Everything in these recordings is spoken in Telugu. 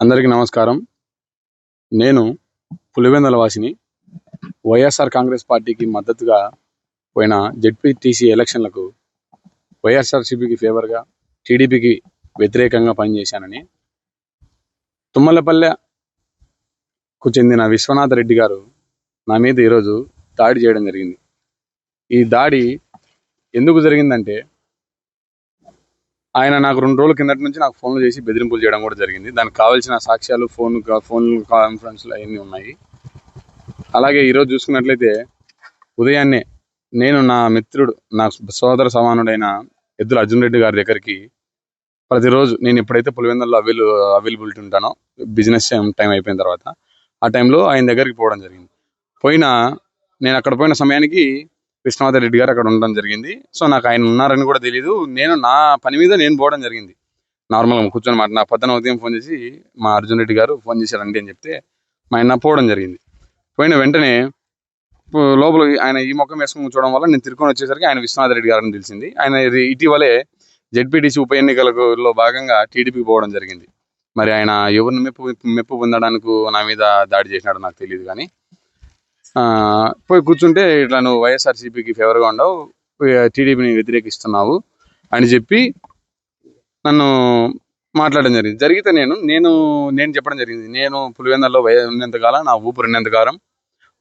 అందరికీ నమస్కారం. నేను పులివెందల వాసిని. వైఎస్ఆర్ కాంగ్రెస్ పార్టీకి మద్దతుగా పోయిన జెడ్పీటీసీ ఎలక్షన్లకు వైఎస్ఆర్సీపీకి ఫేవర్గా టీడీపీకి వ్యతిరేకంగా పనిచేశానని తుమ్మలపల్లెకు చెందిన విశ్వనాథ్ రెడ్డి గారు నా మీద ఈరోజు దాడి చేయడం జరిగింది. ఈ దాడి ఎందుకు జరిగిందంటే ఆయన నాకు రెండు రోజుల కిందటి నుంచి నాకు ఫోన్లు చేసి బెదిరింపులు చేయడం కూడా జరిగింది. దానికి కావాల్సిన సాక్ష్యాలు ఫోన్ ఫోన్ కాన్ఫరెన్స్లు అవన్నీ ఉన్నాయి. అలాగే ఈరోజు చూసుకున్నట్లయితే ఉదయాన్నే నేను నా మిత్రుడు నా సోదర సమానుడైన ఎద్దుల అర్జున్ రెడ్డి గారి దగ్గరికి ప్రతిరోజు నేను ఎప్పుడైతే పులివెందుల్లో అవైల అవైలబిలిటీ ఉంటానో బిజినెస్ టైం అయిపోయిన తర్వాత ఆ టైంలో ఆయన దగ్గరికి పోవడం జరిగింది. పోయిన నేను అక్కడ పోయిన సమయానికి విశ్వనాథ రెడ్డి గారు అక్కడ ఉండడం జరిగింది. సో నాకు ఆయన ఉన్నారని కూడా తెలియదు నేను నా పని మీద నేను పోవడం జరిగింది. నార్మల్గా కూర్చొని మాట నా పొద్దున ఉదయం ఫోన్ చేసి మా అర్జున్ రెడ్డి గారు ఫోన్ చేశారండి అని చెప్తే మా ఆయన పోవడం జరిగింది. పోయిన వెంటనే లోపల ఆయన ఈ మొక్క వేసుకుని చూడడం వల్ల నేను తిరుకొని వచ్చేసరికి ఆయన విశ్వనాథ రెడ్డి గారని తెలిసింది. ఆయన ఇది ఇటీవలే జడ్పీటీసీ ఉప ఎన్నికలలో భాగంగా టీడీపీకి పోవడం జరిగింది. మరి ఆయన ఎవరిని మెప్పు మెప్పు పొందడానికి నా మీద దాడి చేసినాడో నాకు తెలియదు కానీ పోయి కూర్చుంటే ఇట్లా నువ్వు వైఎస్ఆర్సీపీకి ఫేవర్గా ఉండవు టీడీపీని వ్యతిరేకిస్తున్నావు అని చెప్పి నన్ను మాట్లాడడం జరిగింది. జరిగితే నేను నేను నేను చెప్పడం జరిగింది. నేను పులివెందల్లో వయ ఉన్నంతకాలం నా ఊపిరి ఉన్నంతకాలం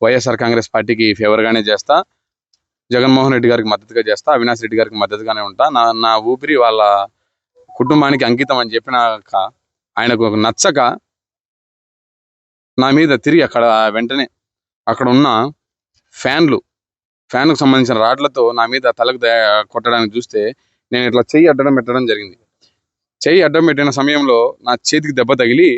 వైఎస్ఆర్ కాంగ్రెస్ పార్టీకి ఫేవర్గానే చేస్తా జగన్మోహన్ రెడ్డి గారికి మద్దతుగా చేస్తా అవినాష్ రెడ్డి గారికి మద్దతుగానే ఉంటా. నా నా ఊపిరి వాళ్ళ కుటుంబానికి అంకితం అని చెప్పినాక ఆయనకు నచ్చక నా మీద తిరిగి అక్కడ వెంటనే అక్కడ ఉన్న ఫ్యాన్లు ఫ్యాన్కు సంబంధించిన రాడ్లతో నా మీద తలకు కొట్టడానికి చూస్తే నేను ఇట్లా చెయ్యి అడ్డం పెట్టడం జరిగింది. చెయ్యి అడ్డం పెట్టిన సమయంలో నా చేతికి దెబ్బ తగిలి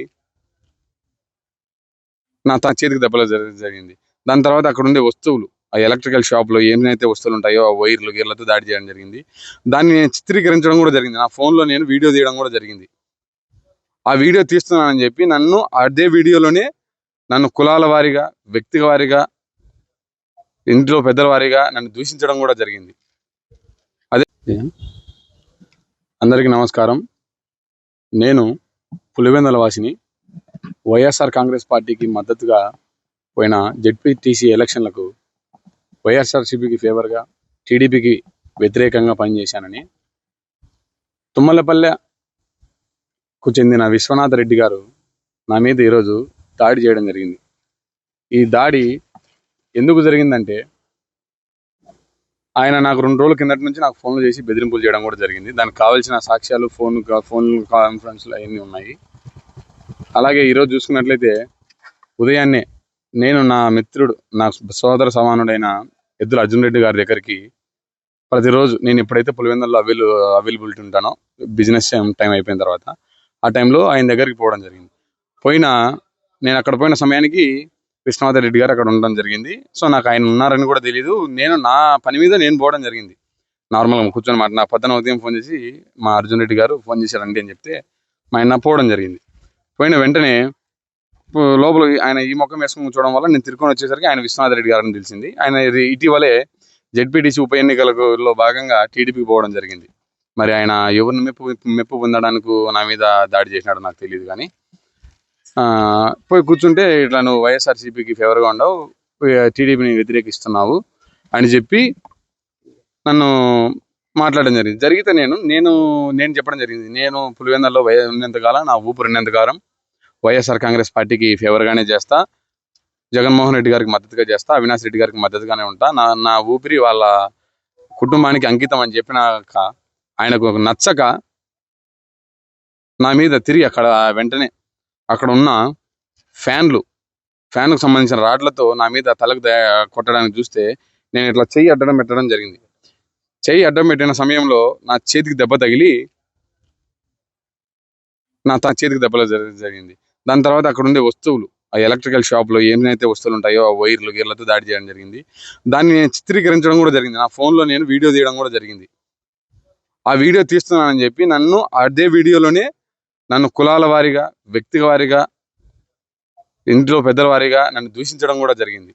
నా తన చేతికి దెబ్బలు జరిగింది. దాని తర్వాత అక్కడ ఉండే వస్తువులు ఆ ఎలక్ట్రికల్ షాప్లో ఏమైతే వస్తువులు ఉంటాయో ఆ వైర్లు గీర్లతో దాడి చేయడం జరిగింది. దాన్ని నేను చిత్రీకరించడం కూడా జరిగింది. నా ఫోన్లో నేను వీడియో తీయడం కూడా జరిగింది. ఆ వీడియో తీస్తున్నానని చెప్పి నన్ను అదే వీడియోలోనే నన్ను కులాల వారీగా వ్యక్తిగ వారీగా ఇంట్లో పెద్దల వారీగా నన్ను దూషించడం కూడా జరిగింది. అదే అందరికీ నమస్కారం. నేను పులివెందల వాసిని. వైఎస్ఆర్ కాంగ్రెస్ పార్టీకి మద్దతుగా పోయిన జెడ్పీటీసీ ఎలక్షన్లకు వైఎస్ఆర్సీపీకి ఫేవర్గా టీడీపీకి వ్యతిరేకంగా పనిచేశానని తుమ్మలపల్లెకు చెందిన విశ్వనాథ రెడ్డి గారు నా మీద ఈరోజు దాడి చేయడం జరిగింది. ఈ దాడి ఎందుకు జరిగిందంటే ఆయన నాకు రెండు రోజుల కిందటి నుంచి నాకు ఫోన్లు చేసి బెదిరింపులు చేయడం కూడా జరిగింది. దానికి కావాల్సిన సాక్ష్యాలు ఫోన్ ఫోన్ కాన్ఫరెన్స్లు అవన్నీ ఉన్నాయి. అలాగే ఈరోజు చూసుకున్నట్లయితే ఉదయాన్నే నేను నా మిత్రుడు నా సోదర సమానుడైన ఎద్దుల అర్జున్ రెడ్డి గారి దగ్గరికి ప్రతిరోజు నేను ఎప్పుడైతే పులివెందుల్లో అవైల అవైలబిలిటీ ఉంటానో బిజినెస్ టైం అయిపోయిన తర్వాత ఆ టైంలో ఆయన దగ్గరికి పోవడం జరిగింది. పోయిన నేను అక్కడ పోయిన సమయానికి విశ్వనాథ రెడ్డి గారు అక్కడ ఉండడం జరిగింది. సో నాకు ఆయన ఉన్నారని కూడా తెలియదు నేను నా పని మీద నేను పోవడం జరిగింది. నార్మల్గా కూర్చొని మాట నా పొద్దున ఉదయం ఫోన్ చేసి మా అర్జున్ రెడ్డి గారు ఫోన్ చేశారండి అని చెప్తే మా ఆయన పోవడం జరిగింది. పోయిన వెంటనే లోపల ఆయన ఈ ముఖం వేసుకుని చూడడం వల్ల నేను తిరుకొని వచ్చేసరికి ఆయన విశ్వనాథ రెడ్డి గారని తెలిసింది. ఆయన ఇది ఇటీవలే జడ్పీటీసీ ఉప ఎన్నికలలో భాగంగా టీడీపీకి పోవడం జరిగింది. మరి ఆయన ఎవరిని మెప్పు మెప్పు పొందడానికి నా మీద దాడి చేసినాడో నాకు తెలియదు కానీ పోయి కూర్చుంటే ఇట్లా నువ్వు వైఎస్ఆర్సీపీకి ఫేవర్గా ఉండవు టీడీపీని వ్యతిరేకిస్తున్నావు అని చెప్పి నన్ను మాట్లాడడం జరిగింది. జరిగితే నేను నేను నేను చెప్పడం జరిగింది. నేను పులివెందల్లో వయ ఉన్నంతకాలం నా ఊపిరి ఉన్నంతకాలం వైఎస్ఆర్ కాంగ్రెస్ పార్టీకి ఫేవర్గానే చేస్తా జగన్మోహన్ రెడ్డి గారికి మద్దతుగా చేస్తా అవినాష్ రెడ్డి గారికి మద్దతుగానే ఉంటా. నా నా ఊపిరి వాళ్ళ కుటుంబానికి అంకితం అని చెప్పినాక ఆయనకు నచ్చక నా మీద తిరిగి అక్కడ వెంటనే అక్కడ ఉన్న ఫ్యాన్లు ఫ్యాన్కు సంబంధించిన రాడ్లతో నా మీద తలకు కొట్టడానికి చూస్తే నేను ఇట్లా చెయ్యి అడ్డం పెట్టడం జరిగింది. చెయ్యి అడ్డం పెట్టిన సమయంలో నా చేతికి దెబ్బ తగిలి నా తన చేతికి దెబ్బలు జరిగింది. దాని తర్వాత అక్కడ ఉండే వస్తువులు ఆ ఎలక్ట్రికల్ షాప్లో ఏమైతే వస్తువులు ఉంటాయో ఆ వైర్లు గీర్లతో దాడి చేయడం జరిగింది. దాన్ని నేను చిత్రీకరించడం కూడా జరిగింది. నా ఫోన్లో నేను వీడియో తీయడం కూడా జరిగింది. ఆ వీడియో తీస్తున్నానని చెప్పి నన్ను అదే వీడియోలోనే నన్ను కులాల వారీగా వ్యక్తిగ వారీగా ఇంట్లో పెద్దల వారీగా నన్ను దూషించడం కూడా జరిగింది.